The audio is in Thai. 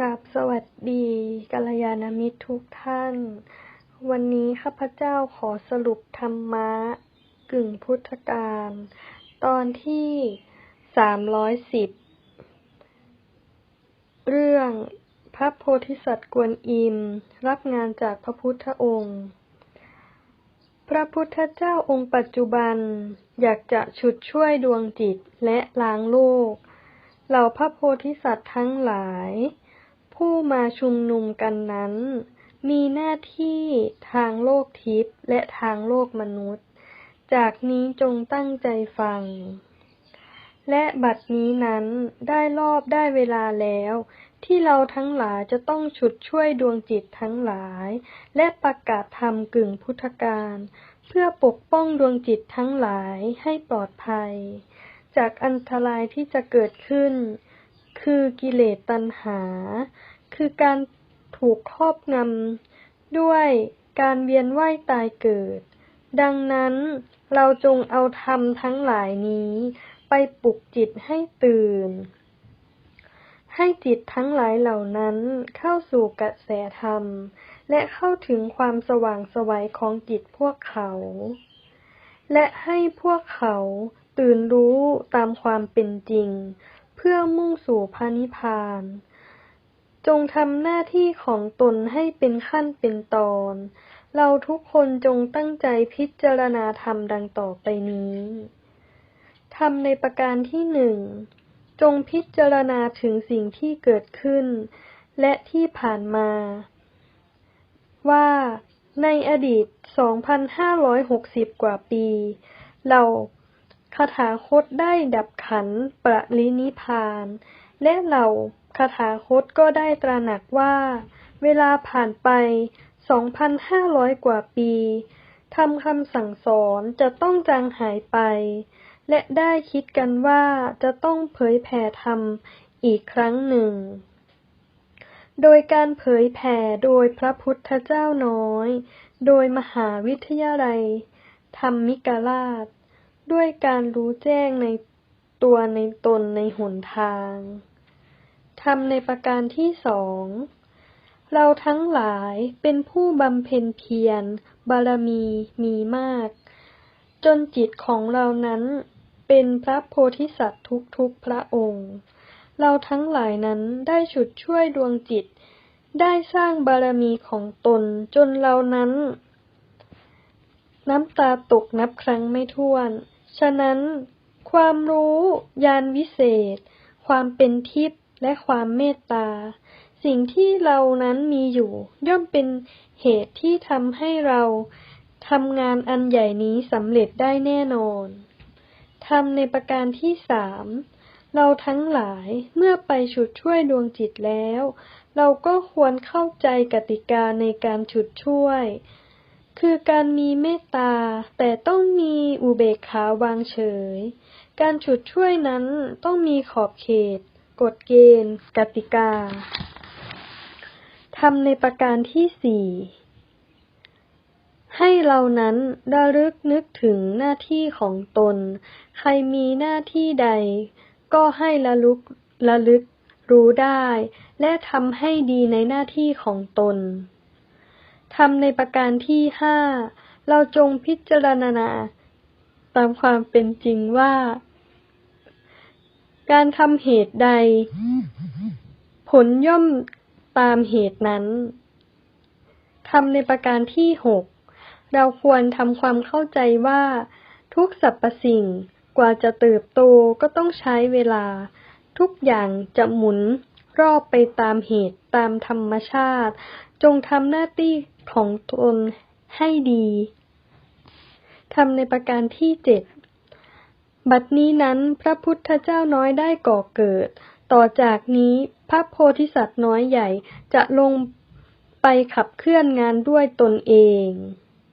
กราบสวัสดีกัลยาณมิตรทุกท่าน วันนี้ข้าพเจ้าขอสรุปธรรมะ กึ่งพุทธการ ตอนที่สามร้อยสิบเรื่องพระโพธิสัตว์กวนอิม รับงานจากพระพุทธองค์ พระพุทธเจ้าองค์ปัจจุบันอยากจะฉุดช่วยดวงจิตและล้างโลกเหล่าพระโพธิสัตว์ทั้งหลาย ผู้มาชุมนุมกันนั้น มีหน้าที่ทางโลกทิพย์และทางโลกมนุษย์ จากนี้จงตั้งใจฟัง และบัดนี้นั้นได้รอบได้เวลาแล้ว ที่เราทั้งหลายจะต้องฉุดช่วยดวงจิตทั้งหลาย และประกาศธรรมกึ่งพุทธการ เพื่อปกป้องดวงจิตทั้งหลายให้ปลอดภัย จากอันตรายที่จะเกิดขึ้น คือกิเลสตัณหา คือการถูกครอบงำด้วยการเวียนว่ายตายเกิด ดังนั้นเราจงเอาธรรมทั้งหลายนี้ไปปลุกจิตให้ตื่น ให้จิตทั้งหลายเหล่านั้นเข้าสู่กระแสธรรม และเข้าถึงความสว่างไสวัยของจิตพวกเขา และให้พวกเขาตื่นรู้ตามความเป็นจริง พื่อมุ่งสู่พระนิพพาน จงทำหน้าที่ของตนให้เป็นขั้นเป็นตอน เราทุกคนจงตั้งใจพิจารณาธรรมดังต่อไปนี้ธรรมในประการที่หนึ่งจงพิจารณาถึงสิ่งที่เกิดขึ้น และที่ผ่านมา ว่าในอดีต 2,560 กว่าปี เรา คาถาคตได้ดับขันปรินิพาน และเราคาถาคตก็ได้ตระหนักว่า เวลาผ่านไป 2,500 กว่าปีธรรมคำสั่งสอนจะต้องจางหายไป และได้คิดกันว่าจะต้องเผยแผ่ธรรมอีกครั้งหนึ่ง โดยการเผยแผ่โดยพระพุทธเจ้าน้อย โดยมหาวิทยาลัย ธรรมิกราช ด้วยการรู้แจ้งในตัวในตนในหนทางธรรมในประการที่สองเราทั้งหลายเป็นผู้บำเพ็ญเพียร บารมีมีมาก จนจิตของเรานั้นเป็นพระโพธิสัตว์ทุกๆพระองค์ เราทั้งหลายนั้นได้ฉุดช่วยดวงจิต ได้สร้างบารมีของตนจนเรานั้น น้ำตาตกนับครั้งไม่ถ้วน ฉะนั้น ความรู้ญาณวิเศษ ความเป็นทิพย์และความเมตตา สิ่งที่เรานั้นมีอยู่ ย่อมเป็นเหตุที่ทำให้เราทำงานอันใหญ่นี้สำเร็จได้แน่นอนธรรมในประการที่สามเราทั้งหลายเมื่อไปฉุดช่วยดวงจิตแล้ว เราก็ควรเข้าใจกติกาในการฉุดช่วย คือการมีเมตตา แต่ต้องมีอุเบกขาวางเฉย การฉุดช่วยนั้นต้องมีขอบเขต กฎเกณฑ์ กติกาธรรมในประการที่สี่ให้เรานั้นระลึกนึกถึงหน้าที่ของตน ใครมีหน้าที่ใด ก็ให้ระลึกระลึกรู้ได้ และทำให้ดีในหน้าที่ของตน ธรรมในประการที่ห้าเราจงพิจารณา ตามความเป็นจริงว่า การทำเหตุใด ผลย่อมตามเหตุนั้นธรรมในประการที่หกเราควรทำความเข้าใจว่าทุกสรรพสิ่งกว่าจะเติบโตก็ต้องใช้เวลา ทุกอย่างจะหมุนรอบไปตามเหตุตามธรรมชาติ จงทำหน้าที่ ของตนให้ดีทำในประการที่เจ็ดบัดนี้นั้นพระพุทธเจ้าน้อยได้ก่อเกิด ต่อจากนี้พระโพธิสัตว์น้อยใหญ่จะลงไปขับเคลื่อนงานด้วยตนเอง